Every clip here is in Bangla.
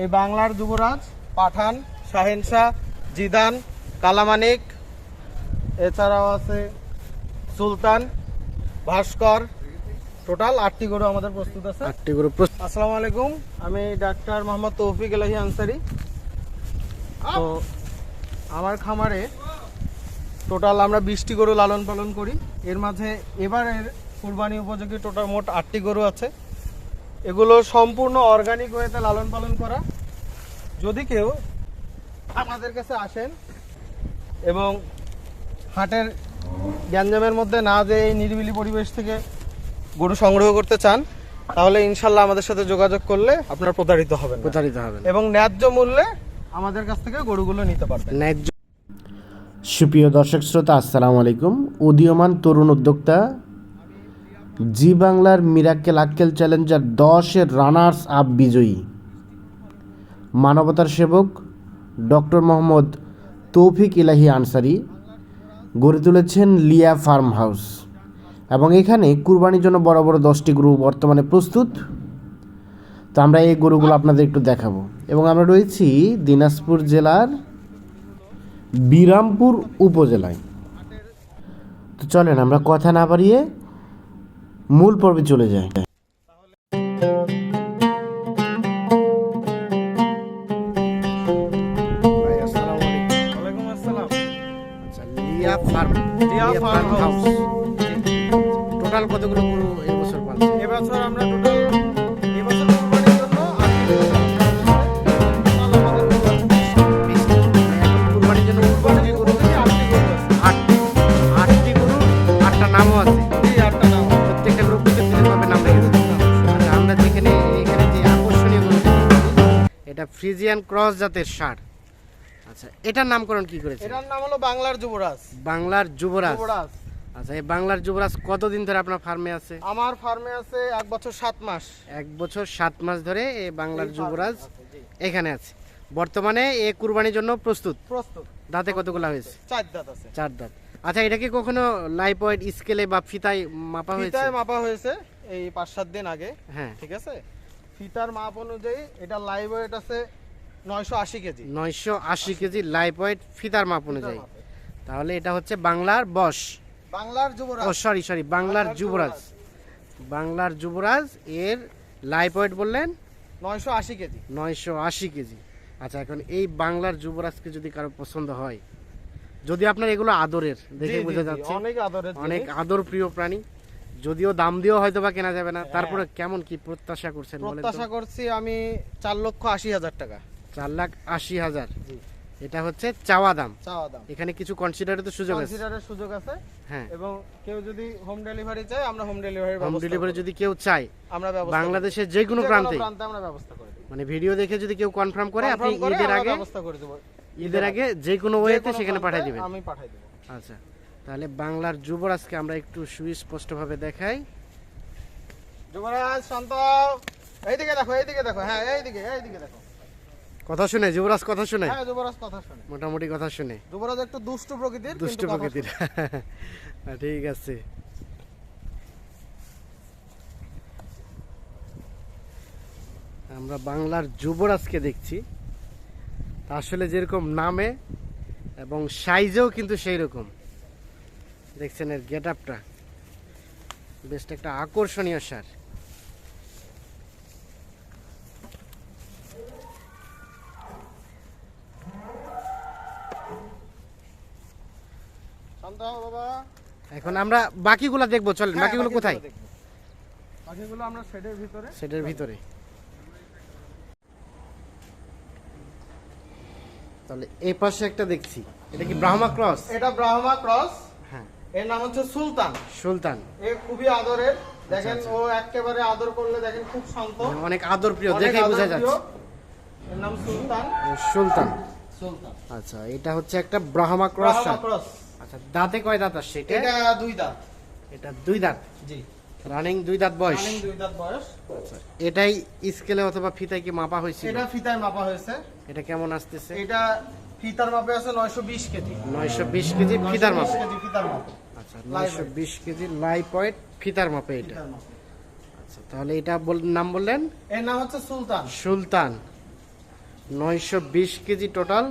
এই বাংলার যুবরাজ পাঠান শাহেনশাহ জিদান কালামানিক এছাড়াও আছে সুলতান ভাস্কর। টোটাল আটটি গরু আমাদের প্রস্তুত আছে। আটটি গরু প্রস্তুত। আসসালামু আলাইকুম আমি ডাক্তার মোহাম্মদ তৌফিক এলাহি আনসারি। তো আমার খামারে টোটাল আমরা বিশটি গরু লালন পালন করি। এর মাঝে এবারের কুরবানি উপযোগী টোটাল মোট আটটি গরু আছে। এগুলো সম্পূর্ণ অর্গানিক ওয়েতে লালন পালন করা। যদি কেউ আমাদের কাছে আসেন এবং হাটের গ্যাঞ্জামের মধ্যে না যে এই নিরিবিলি পরিবেশ থেকে গরু সংগ্রহ করতে চান তাহলে ইনশাল্লাহ আমাদের সাথে যোগাযোগ করলে আপনারা প্রতারিত হবেন। প্রতারিত হবে এবং ন্যায্য মূল্যে আমাদের কাছ থেকে গরুগুলো নিতে পারবেন। ন্যায্য সুপ্রিয় দর্শক শ্রোতা আসসালামু আলাইকুম। উদীয়মান তরুণ উদ্যোক্তা জি বাংলার মিরাক্কেল আক্কেল চ্যালেঞ্জার দশের রানার্স আপ বিজয়ী। মানবতার সেবক ডক্টর মোহাম্মদ তৌফিক ইলাহি আনসারি গড়ে তুলেছেন লিয়া ফার্ম হাউস। এবং এখানে কুরবানির জন্য বড় বড় দশটি গরু বর্তমানে প্রস্তুত। তো আমরা এই গরুগুলো আপনাদের একটু দেখাবো। এবং আমরা রয়েছি দিনাজপুর জেলার বিরামপুর উপজেলায়। তো চলেন আমরা কথা না বাড়িয়ে মূল পর্বে চলে ফার্ম হাউস। টোটাল কতগুলো গরু এবছর পালছে? এবছর আমরা টোটাল ফ্রিজিয়ান ক্রস জাতের ষাঁড়। আচ্ছা এটার নামকরণ কি করেছে এটার নাম হলো বাংলার যুবরাজ। বাংলার যুবরাজ। যুবরাজ। আচ্ছা এই বাংলার যুবরাজ কতদিন ধরে আপনার ফার্মে আছে? আমার ফার্মে আছে এক বছর সাত মাস। এক বছর সাত মাস ধরে এই বাংলার যুবরাজ। এখানে আছে। বর্তমানে এ কুরবানির জন্য প্রস্তুত? প্রস্তুত। দাঁতে কতগুলো হয়েছে? চার দাঁত আছে। চার দাঁত। আচ্ছা এটা কি কখনো লাইপয়েড স্কেলে বা ফিতায় মাপা হয়েছে? ফিতায় মাপা হয়েছে এই পাঁচ সাত দিন আগে হ্যাঁ। ঠিক আছে? ফিতার মাপ অনুযায়ী এটা লাইভ ওয়েট আছে নয়শো আশি কেজি। নয়শো আশি কেজি লাইপয়েড ফিতার মাপ অনুযায়ী। তাহলে এটা হচ্ছে বাংলার বস। বাংলার যুবরাজ। ও সরি সরি বাংলার যুবরাজ। বাংলার যুবরাজ এর লাইপয়েড বললেন? নয়শো আশি কেজি। নয়শো আশি কেজি। আচ্ছা এখন এই বাংলার যুবরাজকে যদি কারও পছন্দ হয় যদি আপনার এগুলো আদরের দেখে বোঝা যাচ্ছে অনেক আদরের অনেক। আদর প্রিয় প্রাণী। যদিও দাম দিয়েও হয়তো বা কেনা যাবে না তারপরে কেমন কি প্রত্যাশা করছেন প্রত্যাশা করছি আমি চার লক্ষ আশি হাজার টাকা। চার লাখ আশি হাজার। এটা হচ্ছে চাওয়া দাম। চাওয়া দাম। এখানে কিছু কনসিডারে তো সুযোগ আছে। কনসিডারের সুযোগ আছে। হ্যাঁ। এবং কেউ যদি হোম ডেলিভারি চায় আমরা হোম ডেলিভারি হোম ডেলিভারি যদি কেউ চায় আমরা ব্যবস্থা বাংলাদেশের যে কোনো প্রান্তে। প্রান্তে আমরা ব্যবস্থা করে দেব মানে ভিডিও দেখে যদি কেউ কনফার্ম করে আপনি ঈদের আগে ব্যবস্থা করে দেব। ঈদের আগে যে কোনো ওয়েতে সেখানে পাঠিয়ে দিবেন। আমি পাঠিয়ে দেব। আচ্ছা। তাহলে বাংলার যুবরাজকে আমরা একটু সুস্পষ্টভাবে দেখাই। যুবরাজ শান্ত এইদিকে দেখো এইদিকে দেখো হ্যাঁ এইদিকে এইদিকে দেখো। কথা শুনে যুবরাজ কথা শুনে? হ্যাঁ যুবরাজ কথা শুনে। মোটামুটি কথা শুনে। যুবরাজ একটু দুষ্টু প্রকৃতির দুষ্ট প্রকৃতির। ঠিক আছে। আমরা বাংলার যুবরাজকে দেখছি। আসলে যেরকম নামে এবং সাইজেও কিন্তু সেই রকম দেখছেন এর গেট আপটা বেশ একটা আকর্ষণীয় সার। এখন আমরা বাকিগুলা দেখব চলেন হ্যাঁ, বাকিগুলো কোথায়। বাকিগুলো আমরা শেডের ভিতরে। সেটার ভিতরে। তাহলে এই পাশে একটা দেখছি। এটা কি ব্রাহ্মা ক্রস? এটা ব্রাহ্মা ক্রস। হ্যাঁ এর নাম হচ্ছে সুলতান। সুলতান। এ খুবই আদরের। দেখেন আচ্ছা। ও একেবারে আদর করলে দেখেন খুব শান্ত। অনেক আদর প্রিয় দেখেই বোঝা যাচ্ছে। এর নাম সুলতান। সুলতান। সুলতান। আচ্ছা এটা হচ্ছে একটা ব্রাহ্মা ক্রস আচ্ছা দাঁতে কয় দাঁত আসছে এটা? এটা দুই দাঁত। এটা দুই দাঁত? জি। রানিং দুই দাঁত বয়স? রানিং দুই দাঁত বয়স। আচ্ছা এটাই স্কেলে অথবা ফিতায় কি মাপা হয়েছিল? এটা ফিতায় মাপা হয়েছে। এটা কেমন আসতেছে? এটা ফিতার মাপে আছে নয়শো বিশ কেজি। নয়শো বিশ কেজি ফিতার 920 মাপে। কেজি ফিতার মাপে। আচ্ছা নয়শো বিশ কেজি লাই পয়েন্ট ফিতার মাপে এটা। আচ্ছা তাহলে এটা নাম বললেন? এর নাম হচ্ছে সুলতান। সুলতান। নয়শো বিশ KG total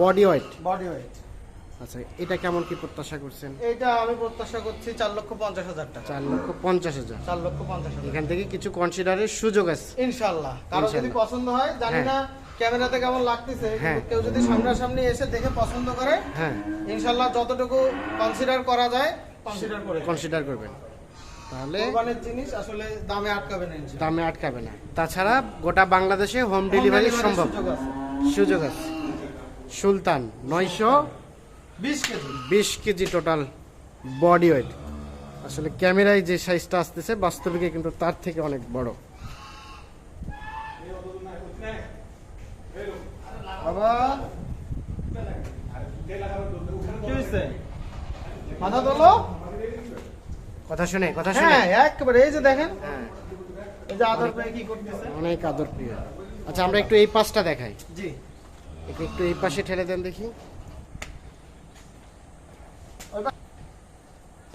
body weight. Body weight. আচ্ছা এটা কেমন কি প্রত্যাশা করছেন? এইটা আমি প্রত্যাশা করছি চার লক্ষ পঞ্চাশ হাজার টাকা। চার লক্ষ পঞ্চাশ হাজার। চার লক্ষ পঞ্চাশ হাজার। এখান থেকে কিছু কনসিডারের সুযোগ আছে। ইনশাল্লাহ। কারও যদি পছন্দ হয় জানি হ্যাঁ। না ক্যামেরাতে কেমন লাগতেছে? হ্যাঁ। কেউ যদি সামনাসামনি এসে দেখে পছন্দ করে হ্যাঁ। ইনশাল্লাহ যতটুকু কনসিডার করা যায় কনসিডার করে কনসিডার করবেন। তাহলে কোরবানির জিনিস আসলে দামে আটকাবে না। দামে আটকাবে না। তাছাড়া গোটা বাংলাদেশে হোম ডেলিভারি সম্ভব। সুযোগ আছে। সুলতান নয়শো 20 কেজি। বিশ কেজি টোটাল বডি ওয়েট আসলে ক্যামেরায় যে সাইজটা আসতেছে বাস্তবিকে কিন্তু তার থেকে অনেক বড়। বাবা। কি হইছে? মাথা তোলো? কথা শুনে কথা শুনে। হ্যাঁ একেবারে এই যে দেখেন। হ্যাঁ। এই যে আদর পেয়ে কি করতেছে? অনেক আদর প্রিয়। আচ্ছা আমরা একটু এই পাশটা দেখাই। জি। একে একটু এই পাশে ঠেলে দেন দেখি।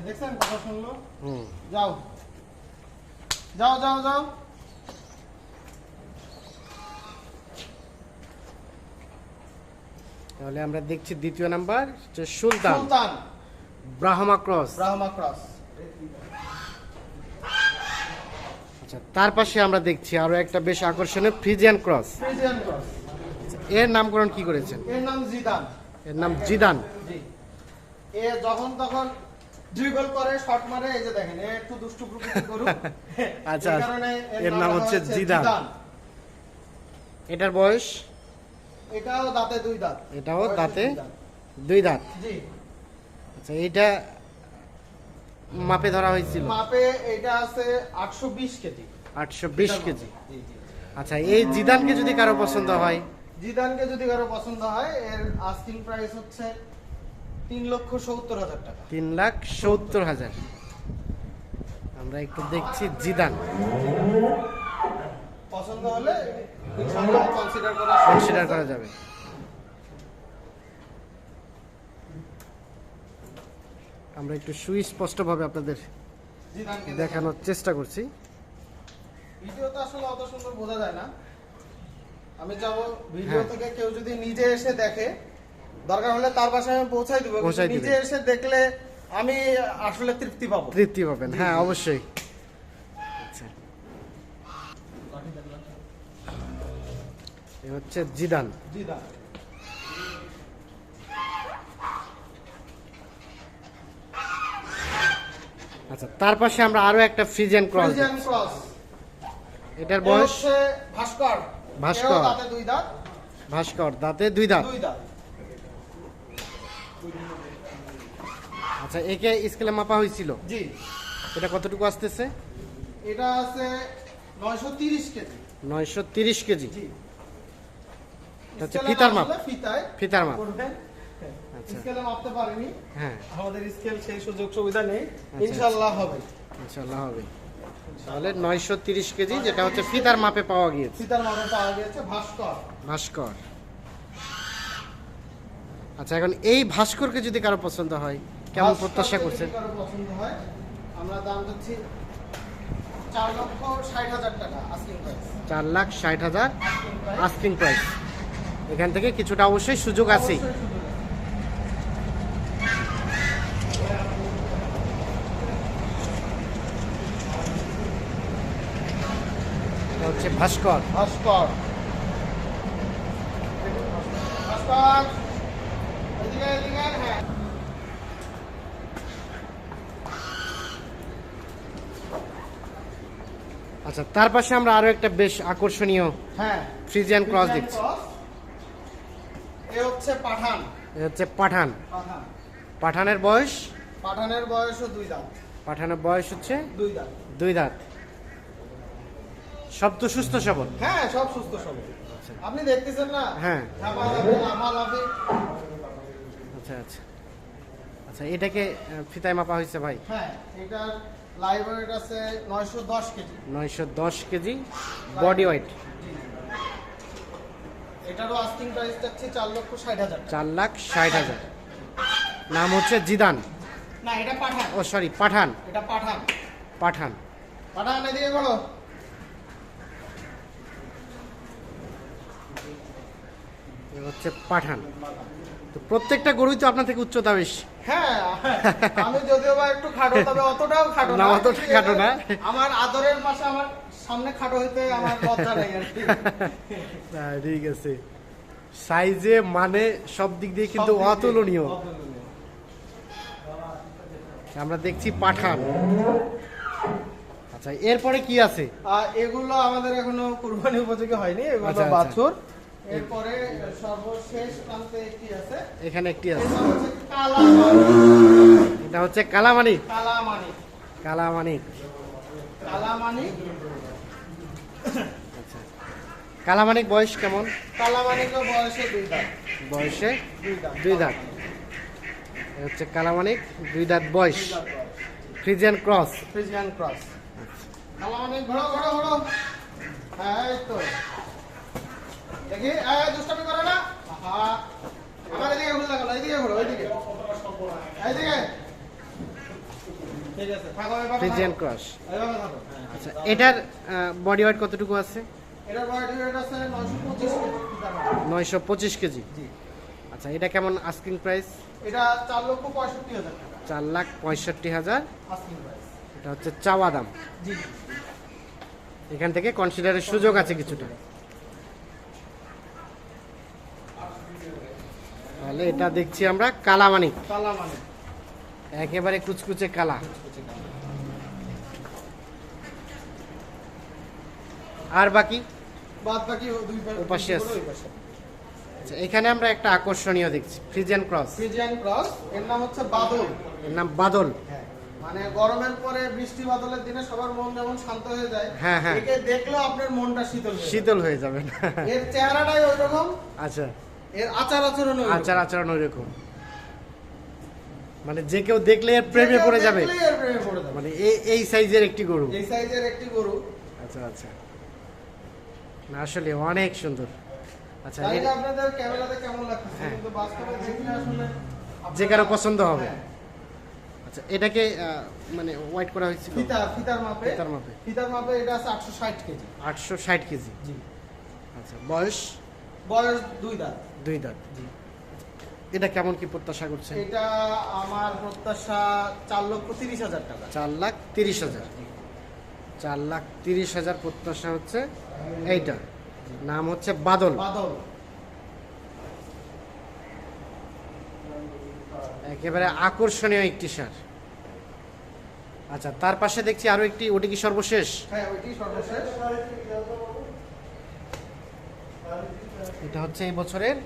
দেখছেন কথা শুনলো? হুম। যাও। যাও যাও যাও। তাহলে আমরা দেখছি দ্বিতীয় নাম্বার যে সুলতান। সুলতান। ব্রাহ্মা ক্রস। ব্রাহ্মা ক্রস। আচ্ছা তার পাশে আমরা দেখছি আরও একটা বেশ আকর্ষণীয় ফ্রিজিয়ান ক্রস। Friesian cross. এর নামকরণ কি করেছেন? এর নাম জিদান। এর নাম জিদান। জি। এ যখন তখন ড্রিবল করে শট মারে এই যে দেখেন এ একটু দুষ্টু প্রকৃতি করুক। আচ্ছা, এর নাম হচ্ছে জিদান। এটার বয়স? এটাও দাঁতে দুই দাঁত। এটাও দাঁতে দুই দাঁত। জি। আচ্ছা এইটা মাপে ধরা হয়েছিল? মাপে এটা আছে আটশো বিশ কেজি। আটশো বিশ কেজি? জি জি। আচ্ছা এই জিদানকে যদি কারও পছন্দ হয়? জিদানকে যদি কারও পছন্দ হয় এর আস্কিং প্রাইস হচ্ছে তিন লক্ষ সত্তর হাজার টাকা। তিন লাখ সত্তর হাজার। আমরা একটু দেখছি জিদান। পছন্দ হলে কনসিডার করা যাবে। আমরা একটু সুস্পষ্টভাবে আপনাদের দেখানোর চেষ্টা করছি। ভিডিও আসলে অত সুন্দর বোঝা যায় না। আমি চাবো ভিডিও হ্যাঁ। থেকে কেউ যদি নিজে এসে দেখে দরকার হলে তার বাসায় আমি পৌঁছাই দিব। নিজে এসে দেখলে আমি আসলে তৃপ্তি পাবো। তৃপ্তি পাবেন। হ্যাঁ অবশ্যই। এ হচ্ছে জিদান। জিদান। আচ্ছা তার পাশে আমরা আরও একটা ফ্রিজিয়ান ক্রস ফ্রিজিয়ান ক্রস। এটার বয়স? ভাস্কর। ভাস্কর। দাঁতে দুই দাঁত। ভাস্কর দাঁতে দুই দাঁত। দুই দাঁত। আচ্ছা একে স্কেলে মাপা হয়েছিল। জি। এটা কতটুকু আসতেছে? এটা আছে নয়শো তিরিশ কেজি। নয়শো তিরিশ কেজি। জি। এটা হচ্ছে ফিতার মাপ। ফিতায় ফিতার মাপ। আচ্ছা। স্কেলে মাপতে পারিনি। হ্যাঁ। আমাদের স্কেল সেই সুযোগ সুবিধা নেই। আচ্ছা। ইনশাল্লাহ হবে। ইনশাল্লাহ হবে। তাহলে নয়শো তিরিশ কেজি যেটা হচ্ছে ফিতার মাপে পাওয়া গিয়েছে। ফিতার মাপে পাওয়া গিয়েছে ভাস্কর। ভাস্কর। আচ্ছা এখন এই ভাস্করকে যদি কারও পছন্দ হয় কেমন প্রত্যাশা করছেন? কারও পছন্দ হয় আমরা দাম দিচ্ছি চার লক্ষ ষাট হাজার টাকা আস্কিং প্রাইস চার লাখ ষাট হাজার আস্কিং আস্কিং প্রাইস এখান থেকে কিছুটা অবশ্যই সুযোগ আছেই। হচ্ছে ভাস্কর। ভাস্কর। ভাস্কর এদিকে এদিকে হ্যাঁ। আচ্ছা তার পাশে আমরা আরও একটা বেশ আকর্ষণীয় হ্যাঁ। ফ্রিজিয়ান ক্রস দেখছি। এ হচ্ছে পাঠান। এ হচ্ছে পাঠান। পাঠান। পাঠানের বয়স? পাঠানের বয়সও দুই দাঁত। পাঠানের বয়স হচ্ছে? দুই দাঁত। দুই দাঁত। সব তো সুস্থ সবল? হ্যাঁ সব সুস্থ সবল। আপনি দেখতেছেন না? হ্যাঁ। আচ্ছা আচ্ছা। আচ্ছা এটাকে ফিতায় মাপা হয়েছে ভাই? হ্যাঁ এটার লাইভ ওয়েট আছে নয়শো দশ কেজি। নয়শো দশ কেজি বডি ওয়েট এটারও আস্কিং প্রাইস যাচ্ছে চার লক্ষ ষাট হাজার টাকা। চার লাখ ষাট হাজার নাম হচ্ছে জিদান। না এটা পাঠান। ও সরি পাঠান। এটা পাঠান। পাঠান। পাঠান এদিকে এ হচ্ছে পাঠান। তো প্রত্যেকটা গরুই তো আপনার থেকে উচ্চতা বেশি হ্যাঁ আমি যদিও বা একটু খাটো তবে অতটাও খাটো না, অতটা খাটো না। আমার আদরের পাশে আমার সামনে খাটো হইতে আমার লজ্জা নেই আর কি। ঠিক আছে। সাইজে মানে সব দিক দিয়ে কিন্তু অতুলনীয়। আমরা দেখছি পাঠান। আচ্ছা এরপরে কি আছে? এগুলো আমাদের এখনও কুরবানি উপযোগী হয়নি এগুলো আচ্ছা, আচ্ছা। বাছুর। এরপরে সর্বশেষ প্রান্তে একটি আছে। এখানে একটি আছে। এটা হচ্ছে কালামানি কালামানি কালামানিক কালামানি আচ্ছা কালামানিক বয়স কেমন? কালামানিকের বয়সে দুই দাঁত। বয়সে দুই দাঁত। দুই দাঁত। হচ্ছে কালামানিক দুই দাঁত বয়স। Friesian cross. Friesian cross. Kalamanik ঘোড়ো ঘোড়ো ঘোড়ো। হ্যাঁ এই তো। দেখি এই দুষ্টামি করে না। আহা। আমার এদিকে ঘুরে লাগালো এইদিকে ঘুরো এইদিকে এইদিকে ঠিক আছে থাকো এভাবে ফ্রিজিয়ান। ক্রস আচ্ছা এটার বডি ওয়েট কতটুকু আছে? এটার বডি ওয়েট আছে 925 নয়শো পঁচিশ কেজি? আচ্ছা এটা কেমন আস্কিং প্রাইস এটা 4 লক্ষ 65 হাজার চার লাখ পঁয়ষট্টি হাজার। এটা হচ্ছে চাওয়া দাম। এখান থেকে কনসিডারের সুযোগ আছে কিছুটা। তাহলে এটা দেখছি আমরা কালামানিক কালামানি একেবারে কুচকুচে কালা। আর বাকি? বাদ বাকি দুই পাশে আছে। আচ্ছা, এখানে আমরা একটা আকর্ষণীয় দেখছি ফ্রিজিয়ান ক্রস। ফ্রিজিয়ান ক্রস এর নাম হচ্ছে বাদল। এর নাম বাদল। মানে গরমের পরে বৃষ্টি বাদলের দিনে সবার মন যেমন শান্ত হয়ে যায় হ্যাঁ, হ্যাঁ। একে দেখলেও আপনার মনটা শীতল হয়ে। শীতল হয়ে যাবে এর চেহারাটাই ওইরকম আচ্ছা। এর আচার আচরণ আচার আচরণ ওইরকম। মানে যে কেউ দেখলে এর প্রেমে পড়ে যাবে। মানে এই এই সাইজের একটি গরু। এই সাইজের একটি গরু। আচ্ছা আচ্ছা। না আসলে অনেক সুন্দর। আচ্ছা আপনাদের ক্যামেরাতে কেমন লাগছে? হ্যাঁ। কিন্তু বাস্তবে দেখলে আসলে যে কারও পছন্দ হবে। হ্যাঁ। আচ্ছা এটাকে মানে হোয়াইট করা হয়েছিল ফিতা ফিতার মাপে। ফিতার মাপে। ফিতার মাপে এটা আছে আটশো ষাট কেজি। আটশো ষাট কেজি। জি। আচ্ছা বয়স? বয়স দুই দাঁত। দুই দাঁত এটা কেমন কি প্রত্যাশা করছেন? এটা আমার প্রত্যাশা চার লক্ষ তিরিশ হাজার টাকা। চার লাখ তিরিশ হাজার। চার লাখ তিরিশ হাজার প্রত্যাশা হচ্ছে এইটা। নাম হচ্ছে বাদল। বাদল। একেবারে আকর্ষণীয় একটি সার। আচ্ছা তার পাশে দেখছি আরও একটি ওটি কি সর্বশেষ? হ্যাঁ সর্বশেষ। এটা হচ্ছে এই বছরের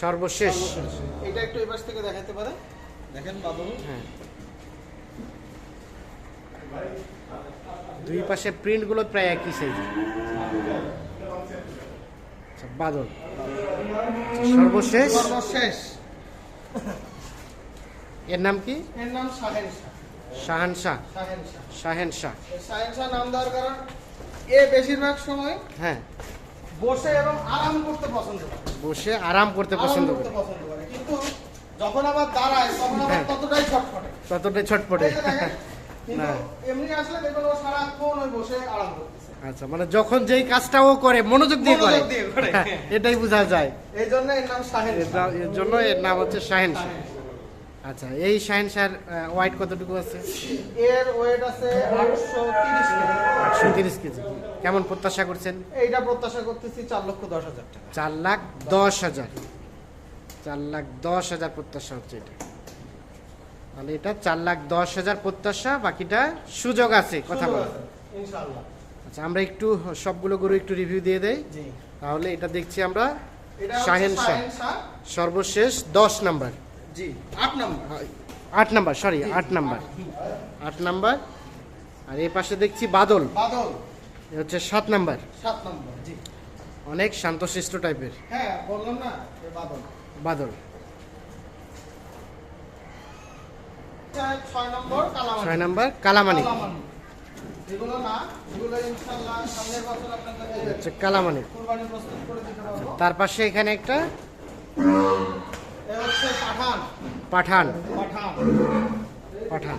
সর্বশেষ। এটা একটু এবার থেকে দেখাতে পারে দেখেন বাদল হ্যাঁ। দুই পাশে প্রিন্টগুলো প্রায় একই সাইজ আচ্ছা বাদল। আচ্ছা, সর্বশেষ। সর্বশেষ। এর নাম কি? এর নাম শাহেন শাহ। শাহান শাহ। শাহেন শাহ। শাহেন শাহ। শাহেন শাহ নাম দেওয়ার কারণ এ বেশিরভাগ সময় হ্যাঁ। বসে এবং আরাম করতে পছন্দ করে। বসে আরাম করতে পছন্দ করে। কিন্তু যখন আবার দাঁড়ায় তখন আবার হ্যাঁ। ততটাই ছটফটে ততটাই ছটপটে। এই যে দেখেন, কিন্তু না। এমনি আসলে দেখবেন ও সারাক্ষণ ওই বসে আরাম করতেছে। আচ্ছা মানে যখন যেই কাজটা ও করে মনোযোগ দিয়ে করে। করে। এটাই বোঝা যায়। এই জন্য এর নাম শাহেন এর জন্য এর নাম হচ্ছে শাহেন শাহ। আচ্ছা এই শাহেন শাহ ওয়াইট কতটুকু আছে? এর ওয়েট আছে কেজি। কেমন প্রত্যাশা করছেন? এইটা প্রত্যাশা করতেছি চার লক্ষ দশ হাজার টাকা। চার লাখ দশ হাজার। চার লাখ দশ হাজার প্রত্যাশা হচ্ছে এটা। তাহলে এটা চার লাখ দশ হাজার প্রত্যাশা বাকিটা সুযোগ আছে কথা বলা আচ্ছা আমরা একটু সবগুলো গরু একটু রিভিউ দিয়ে দেই। তাহলে এটা দেখছি আমরা শাহেন শাহ। সর্বশেষ দশ নাম্বার। জি আট নম্বর। আট নাম্বার সরি আট নাম্বার। আট নাম্বার। আর এই পাশে দেখছি বাদল। বাদল। এ হচ্ছে সাত নাম্বার। সাত নম্বর জি। অনেক শান্তশিষ্ট টাইপের। হ্যাঁ বললাম না বাদল। বাদল। ছয়- নম্বর কালামানি কালামানি পারব। তার পাশে এখানে একটা? পাঠান। পাঠান।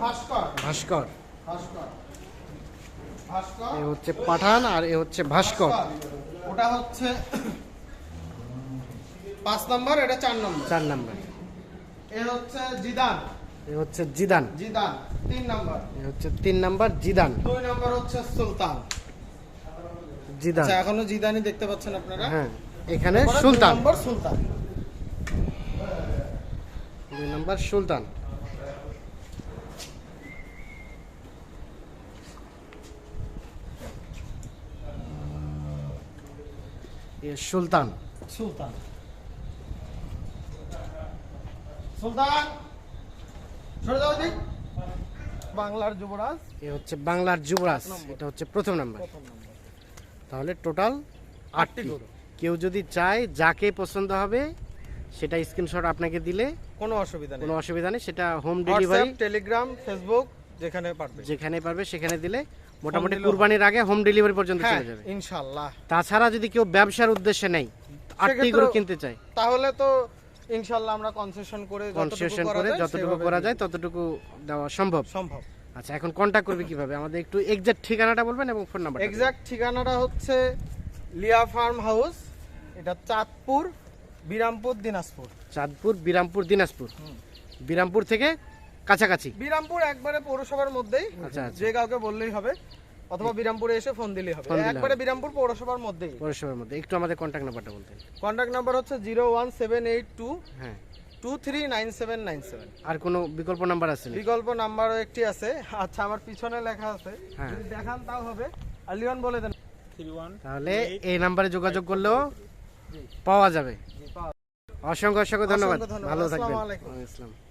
ভাস্কর। ভাস্কর। এ হচ্ছে পাঠান আর এ হচ্ছে ভাস্কর। ওটা হচ্ছে পাঁচ নম্বর এটা চার নম্বর। চার নাম্বার। এ হচ্ছে জিদান। এ হচ্ছে জিদান। জিদান তিন নম্বর। এ হচ্ছে তিন নাম্বার জিদান। দুই নম্বর হচ্ছে সুলতান। জিদান। আচ্ছা এখনও জিদানি দেখতে পাচ্ছেন আপনারা? হ্যাঁ এখানে সুলতান। নম্বর সুলতান। দুই নাম্বার সুলতান। সুলতান। সুলতান। সুলতান বাংলার যুবরাজ। এ হচ্ছে বাংলার যুবরাজ এটা হচ্ছে প্রথম নাম্বার। তাহলে টোটাল আটটি কেউ যদি চায় যাকে পছন্দ হবে সেটা স্ক্রিনশট আপনাকে দিলে কোনো অসুবিধা নেই। কোনো অসুবিধা নেই সেটা হোম ডেলিভারি টেলিগ্রাম ফেসবুক যেখানে পারবে। যেখানে পারবে সেখানে দিলে মোটামুটি কুরবানির আগে হোম ডেলিভারি পর্যন্ত হ্যাঁ চলে যাবে। ইনশাআল্লাহ। তাছাড়া যদি কেউ ব্যবসার উদ্দেশ্যে নেই আটটি গরু কিনতে চায়। তাহলে তো ইনশাআল্লাহ আমরা কনসেশন করে যতটুকু কনসেশন করে যতটুকু করা যায় ততটুকু দেওয়া সম্ভব। সম্ভব। আচ্ছা এখন কন্ট্যাক্ট করবে কীভাবে? আমাদের একটু এক্সাক্ট ঠিকানাটা বলবেন এবং ফোন নাম্বার এক্সাক্ট ঠিকানাটা হচ্ছে লিয়া ফার্ম হাউস এটা চাঁদপুর বিরামপুর দিনাজপুর। চাঁদপুর বিরামপুর দিনাজপুর। বিরামপুর থেকে কাছাকাছি? বিরামপুর একবারে পৌরসভার মধ্যেই আচ্ছা, আচ্ছা। যে কাউকে বললেই হবে অথবা বিরামপুরে এসে ফোন দিলেই হবে। একবারে বিরামপুর পৌরসভার মধ্যেই। পৌরসভার মধ্যে। একটু আমাদের কন্ট্যাক্ট নাম্বারটা বলতেন। কন্ট্যাক্ট নাম্বার হচ্ছে zero one seven eight two হ্যাঁ। Two three nine seven nine seven. আর কোনো বিকল্প নাম্বার আছে? বিকল্প নাম্বারও একটি আছে। আচ্ছা আমার পিছনে লেখা আছে। হ্যাঁ। যদি দেখান তাও হবে। আর লিওন বলে দেন। তাহলে এই নাম্বারে যোগাযোগ করলেও পাওয়া যাবে। অসংখ্য অসংখ্য ধন্যবাদ। ভালো থাকবেন। আসসালামু আলাইকুম।